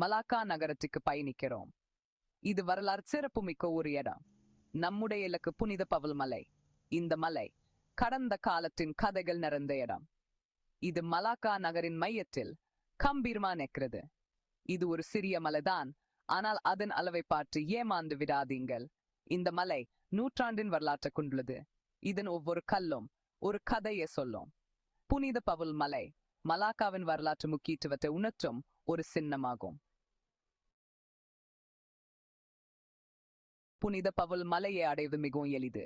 Malacca நகரத்துக்கு பயணிக்கிறோம். இது வரலாறு சிறப்புமிக்க ஒரு இடம். நம்முடைய இலக்கு புனித பவுல் மலை. இந்த மலை கடந்த காலத்தின் கதைகள் நிறைந்த இடம். இது மலாக்கா நகரின் மையத்தில் கம்பீரமா நிற்கிறது. இது ஒரு சிறிய மலைதான். ஆனால் அதன் அளவை பார்த்து ஏமாந்து விடாதீங்கள். இந்த மலை நூற்றாண்டின் வரலாற்றை கொண்டுள்ளது. இதன் ஒவ்வொரு கல்லும் ஒரு கதையை சொல்லும். புனித பவுல் மலை மலாக்காவின் வரலாற்று முக்கியத்துவத்தை உணர்த்தும் ஒரு சின்னமாகும். புனித பவுல் மலையை அடைவது மிகவும் எளிது.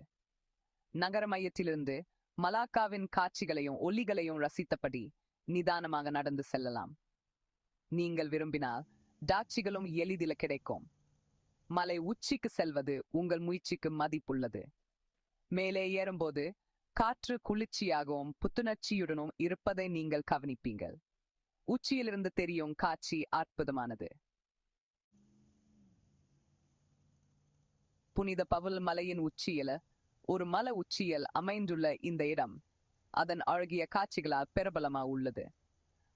நகர மையத்திலிருந்து மலாக்காவின் காட்சிகளையும் ஒலிகளையும் ரசித்தபடி நிதானமாக நடந்து செல்லலாம். நீங்கள் விரும்பினால் டாட்சிகளும் எளிதில் கிடைக்கும். மலை உச்சிக்கு செல்வது உங்கள் முயற்சிக்கு மதிப்புள்ளது. மேலே ஏறும்போது காற்று குளிர்ச்சியாகவும் புத்துணர்ச்சியுடனும் இருப்பதை நீங்கள் கவனிப்பீங்கள். உச்சியிலிருந்து தெரியும் காட்சி அற்புதமானது. புனித பவல் மலையின் உச்சியில ஒரு மலை உச்சியில் அமைந்துள்ள இந்த இடம் அதன் அழகிய காட்சிகளால் பிரபலமா உள்ளது.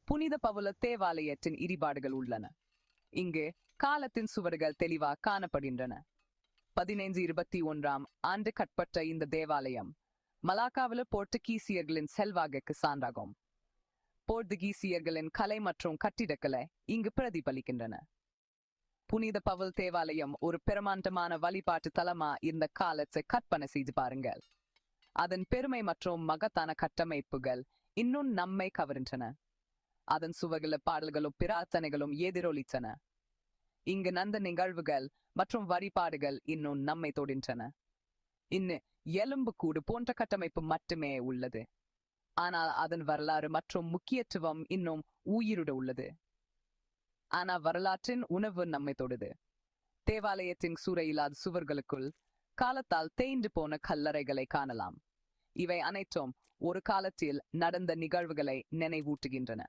புனித பவுல தேவாலயத்தின் இடிபாடுகள் உள்ளன. இங்கு காலத்தின் சுவர்கள் தெளிவா காணப்படுகின்றன. பதினைந்து இருபத்தி ஒன்றாம் ஆண்டு கட்பட்ட இந்த தேவாலயம் மலாக்காவில் போர்த்துகீசியர்களின் செல்வாகுக்கு சான்றாகும். போர்த்துகீசியர்களின் கலை மற்றும் கட்டிடக்கலை இங்கு பிரதிபலிக்கின்றன. புனித பவுல் தேவாலயம் ஒரு பிரமாண்டமான வழிபாட்டு தலமா இந்த காலத்தை கற்பனை செய்து பாருங்கள். அதன் பெருமை மற்றும் மகத்தான கட்டமைப்புகள் இன்னும் நம்மை கவர்கின்றன. அதன் சுவகில பாடல்களும் பிரார்த்தனைகளும் எதிரொலித்தன. இங்கு நந்த நிகழ்வுகள் மற்றும் வழிபாடுகள் இன்னும் நம்மை தொடுகின்றன. இன்னு எலும்பு கூடு போன்ற கட்டமைப்பு மட்டுமே உள்ளது. ஆனால் அதன் வரலாறு மற்றும் முக்கியத்துவம் இன்னும் உயிருட உள்ளது. ஆனா வரலாற்றின் உணவு நம்மை தொடுது. தேவாலயத்தின் சூறையில்லாத சுவர்களுக்குள் காலத்தால் தேய்ந்து போன கல்லறைகளை காணலாம். இவை அனைத்தும் ஒரு காலத்தில் நடந்த நிகழ்வுகளை நினைவூட்டுகின்றன.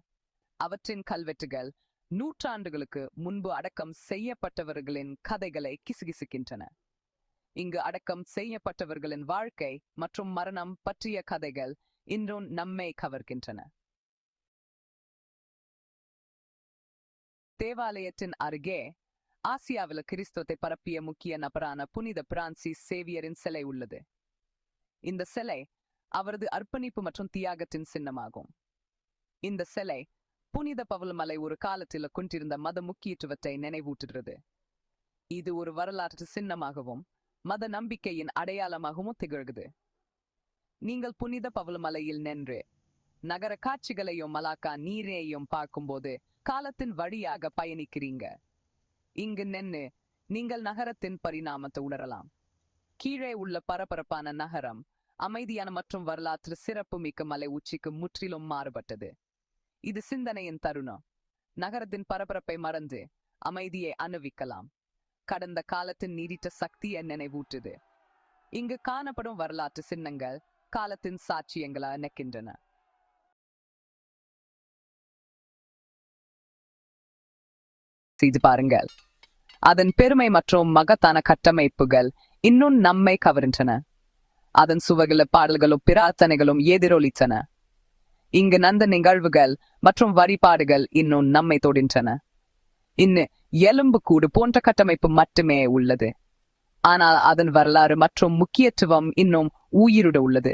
அவற்றின் கல்வெட்டுகள் நூற்றாண்டுகளுக்கு முன்பு அடக்கம் செய்யப்பட்டவர்களின் கதைகளை கிசுகிசுக்கின்றன. இங்கு அடக்கம் செய்யப்பட்டவர்களின் வாழ்க்கை மற்றும் மரணம் பற்றிய கதைகள் இன்றும் நம்மை கவர்கின்றன. தேவாலயத்தின் அருகே ஆசியாவில் கிறிஸ்துவத்தை பரப்பிய முக்கிய நபரான புனித பிரான்சிஸ் சேவியரின் சிலை உள்ளது. இந்த சிலை அவரது அர்ப்பணிப்பு மற்றும் தியாகத்தின் சின்னமாகும். இந்த சிலை புனித பவுல் மலை ஒரு காலத்தில் கொண்டிருந்த மத முக்கியத்துவத்தை நினைவூட்டுகிறது. இது ஒரு வரலாற்று சின்னமாகவும் மத நம்பிக்கையின் அடையாளமாகவும் திகழ்கிறது. நீங்கள் புனித பவுல் மலையில் நின்று நகர காட்சிகளையும் மலாக்கா நீரையும் பார்க்கும்போது காலத்தின் வழியாக பயணிக்கிறீங்க. இங்கு நின்று நீங்கள் நகரத்தின் பரிணாமத்தை உணரலாம். கீழே உள்ள பரபரப்பான நகரம் அமைதியான மற்றும் வரலாற்று சிறப்பு மிக்க மலை உச்சிக்கு முற்றிலும் மாறுபட்டது. இது சிந்தனையின் தருணம். நகரத்தின் பரபரப்பை மறந்து அமைதியை அனுபவிக்கலாம் கடந்த காலத்தின் நீடித்த சக்தியை நினைவூட்டுது. இங்கு காணப்படும் வரலாற்று சின்னங்கள் காலத்தின் சாட்சியங்களா நிற்கின்றன செய்து பாருங்கள். அதன் பெருமை மற்றும் மகத்தான கட்டமைப்புகள் இன்னும் நம்மை கவர்கின்றன. அதன் சுவர்கள பாடல்களும் பிரார்த்தனைகளும் எதிரொலித்தன. இங்கு நந்த நிகழ்வுகள் மற்றும் வழிபாடுகள் இன்னும் நம்மை தொடுகின்றன. இன்னும் எலும்பு கூடு போன்ற கட்டமைப்பு மட்டுமே உள்ளது. ஆனால் அதன் வரலாறு மற்றும் முக்கியத்துவம் இன்னும் உயிரிட உள்ளது.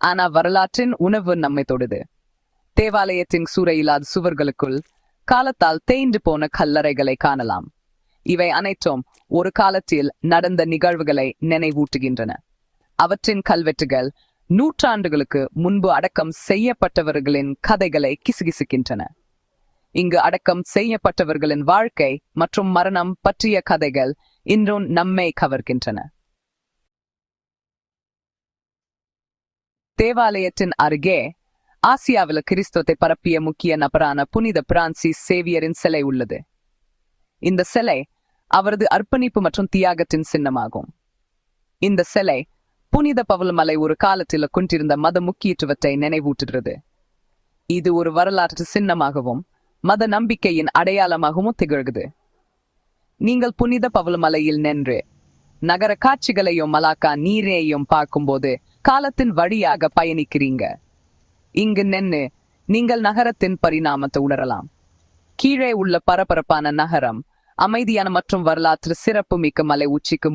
ஆனா வரலாற்றின் உணவு நம்மை தொடுது. தேவாலயத்தின் சூறையில்லாத சுவர்களுக்குள் காலத்தால் தேய்ந்து போன கல்லறைகளை காணலாம். இவை அனைத்தும் ஒரு காலத்தில் நடந்த நிகழ்வுகளை நினைவூட்டுகின்றன. அவற்றின் கல்வெட்டுகள் நூற்றாண்டுகளுக்கு முன்பு அடக்கம் செய்யப்பட்டவர்களின் கதைகளை கிசுகிசுக்கின்றன. இங்கு அடக்கம் செய்யப்பட்டவர்களின் வாழ்க்கை மற்றும் மரணம் பற்றிய கதைகள் இன்றும் நம்மை கவர்கின்றன. தேவாலயத்தின் அருகே ஆசியாவில் கிறிஸ்துவத்தை பரப்பிய முக்கிய நபரான புனித பிரான்சிஸ் சேவியரின் சிலை உள்ளது. இந்த சிலை அவரது அர்ப்பணிப்பு மற்றும் தியாகத்தின் சின்னமாகும். இந்த சிலை புனித பவுல் ஒரு காலத்தில் கொண்டிருந்த மத முக்கியத்துவத்தை நினைவூட்டுகிறது. இது ஒரு வரலாற்று சின்னமாகவும் மத நம்பிக்கையின் அடையாளமாகவும் திகழ்கிறது. நீங்கள் புனித பவலமலையில் நின்று நகர காட்சிகளையும் மலாக்கா நீரையும் பார்க்கும்போது காலத்தின் வழியாக பயணிக்கிறீங்க. இங்கு நின்னு நீங்கள் நகரத்தின் பரிணாமத்தை உணரலாம். கீழே உள்ள பரபரப்பான நகரம் அமைதியான மற்றும் வரலாற்று சிறப்புமிக்க மலை உச்சிக்கு